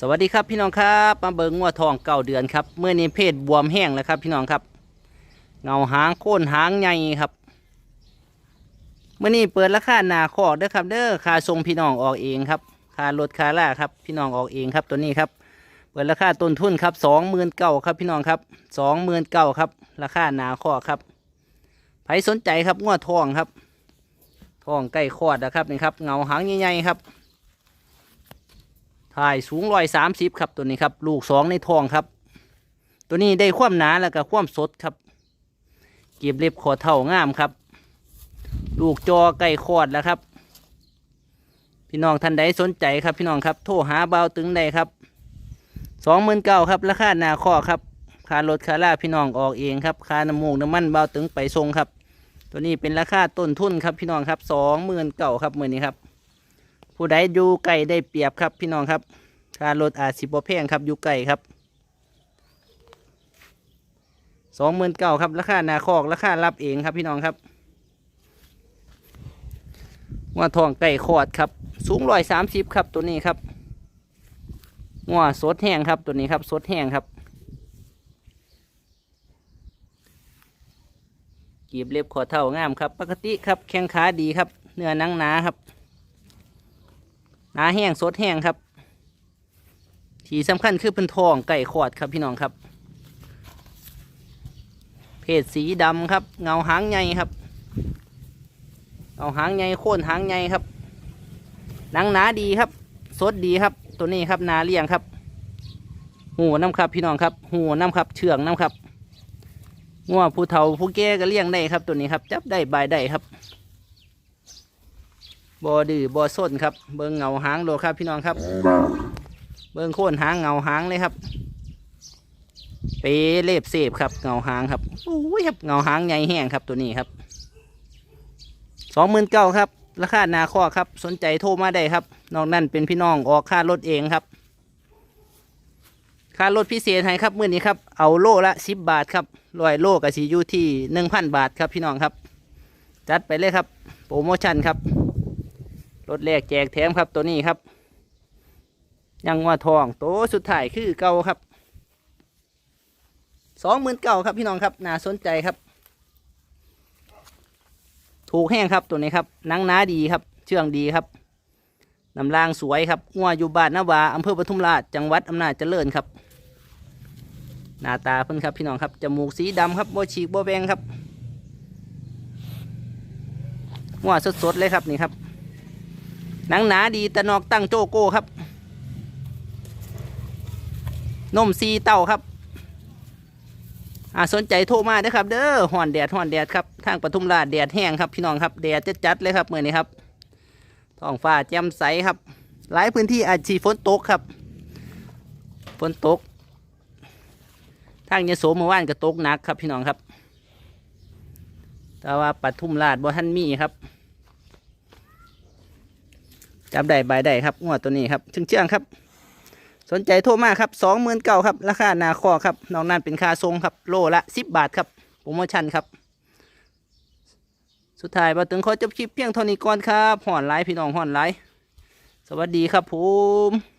สวัสดีครับพี่น้องครับมาเบิงงัวทองเก่าเดือนครับเมื่อนี้เพศบวมแห้งแล้วครับพี่น้องครับ เงาหางโค่นหางใหญ่ครับเมื่อนี้เปิดราคาหนาคอกเด้อครับเด้อค่าทรงพี่น้องออกเองครับค่ารถค่าล่าครับพี่น้องออกเองครับตัวนี้ครับ เปิดราคาต้นทุนครับสองหมื่นเก้าครับพี่น้องครับสองหมื่นเก้าครับ ราคาหนาคอกครับใครสนใจครับงัวทองครับทองใกล้คอดนะครับนี่ครับเงาหางใหญ่ๆครับ ถ่ายสูงร้อยสามสิบครับตัวนี้ครับ ลูกสองในท้องครับ ตัวนี้ได้ความหนาแล้วก็ความสดครับ เก็บเล็บขอเท่างามครับ ลูกจอไก่คอดแล้วครับ พี่น้องท่านใดสนใจครับ พี่น้องครับโทรหาเบาตึงได้ครับสองหมื่นเก้าครับราคาหนาข้อครับค่ารถค่าล่าพี่น้องออกเองครับค่าน้ำมูกน้ำมันเบาตึงไปส่งครับ ตัวนี้เป็นราคาต้นทุนครับพี่น้องครับสองหมื่นเก้าครับมือนี้ครับ ผู้ใดอยู่ไก่ได้เปรียบครับพี่น้องครับค่ารถอาจสิบแพงครับอยู่ไก่ครับสองหมื่นเก้าครับราคานาคอกราคารับเองครับพี่น้องครับงัวทองไก่ขอดครับ สูงร้อยสามสิบครับตัวนี้ครับงัวสดแห้งครับตัวนี้ครับสดแห้งครับกีบเล็บขอเท่างามครับ ปกติครับแข้งขาดีครับ เนื้อนังหนาครับ หนาแห้งสดแห้งครับ ที่สำคัญคือเป็นทองไก่ขอดครับพี่น้องครับ เพศสีดำครับ เงาหางใหญ่ครับเงาหางใหญ่โค่นหางใหญ่ครับหนังหนาดีครับ สดดีครับ ตัวนี้ครับนาเลี้ยงครับ หูน้ำครับ พี่น้องครับ หูน้ำครับ เชื่องน้ำครับงัวผู้เฒ่าผู้แก่ก็เลี้ยงได้ครับ ตัวนี้ครับ จับได้บายได้ครับ บอดื้อบอส้นครับ เบิ้งเงาหางโลครับพี่น้องครับ เบิ้งโค่นหางเงาหางเลยครับ เปเล็บเสบครับเงาหางครับโอ้ยครับเงาหางใหญ่แห้งครับตัวนี้ครับสองหมื่นเก้าครับ ราคาหนาข้อครับ สนใจโทรมาได้ครับ นอกนั้นเป็นพี่น้องออกค่ารถเองครับ ค่ารถพิเศษให้ครับมื่อนี้ครับ เอาโลละสิบบาทครับร้อยโลกับสีอยู่ที่หนึ่งพันบาทครับพี่น้องครับ จัดไปเลยครับ โปรโมชั่นครับ รถแรกแจกแถมครับตัวนี้ครับ ยังว่าทองโตสุดท้ายคือเก่าครับสองหมื่นเก่าครับพี่น้องครับน่าสนใจครับ ถูกแห้งครับตัวนี้ครับนังหนาดีครับ เชื่องดีครับน้ำรางสวยครับงัวอยู่บ้านนาวาอำเภอปทุมราชจังหวัดอำนาจเจริญครับหน้าตาเพิ่นครับพี่น้องครับจมูกสีดำครับโบฉีกโบแบงครับงัวสดๆเลยครับนี่ครับ หนังหนาดีตะนอกตั้งโจโก้ครับ นมซีเต้าครับอ่าสนใจโทรมาเด้อครับ เด้อห่อนแดดห่อนแดดครับทางปทุมราชแดดแห้งครับพี่น้องครับแดดจะจัดเลยครับเมื่อนี้ครับท้องฟ้าแจ่มใสครับ หลายพื้นที่อาจจะฝนตกครับฝนตก ทางยโสเมื่อวานก็ตกหนักครับพี่น้องครับ แต่ว่าปทุมราชบ่ทันมีครับ จับได้ใบได้ครับงวดตัวนี้ครับเชื่องเชื่องครับ สนใจโทรมาครับสองหมื่นเก้าครับราคาหนาคอครับนอกนั้นเป็นค่าทรงครับโลละสิบบาทครับโปรโมชั่นครับ สุดท้ายมาถึงขอจบคลิปเพียงเท่านี้ก่อนครับห่อนไลฟ์พี่น้องห่อนไลฟ์สวัสดีครับผม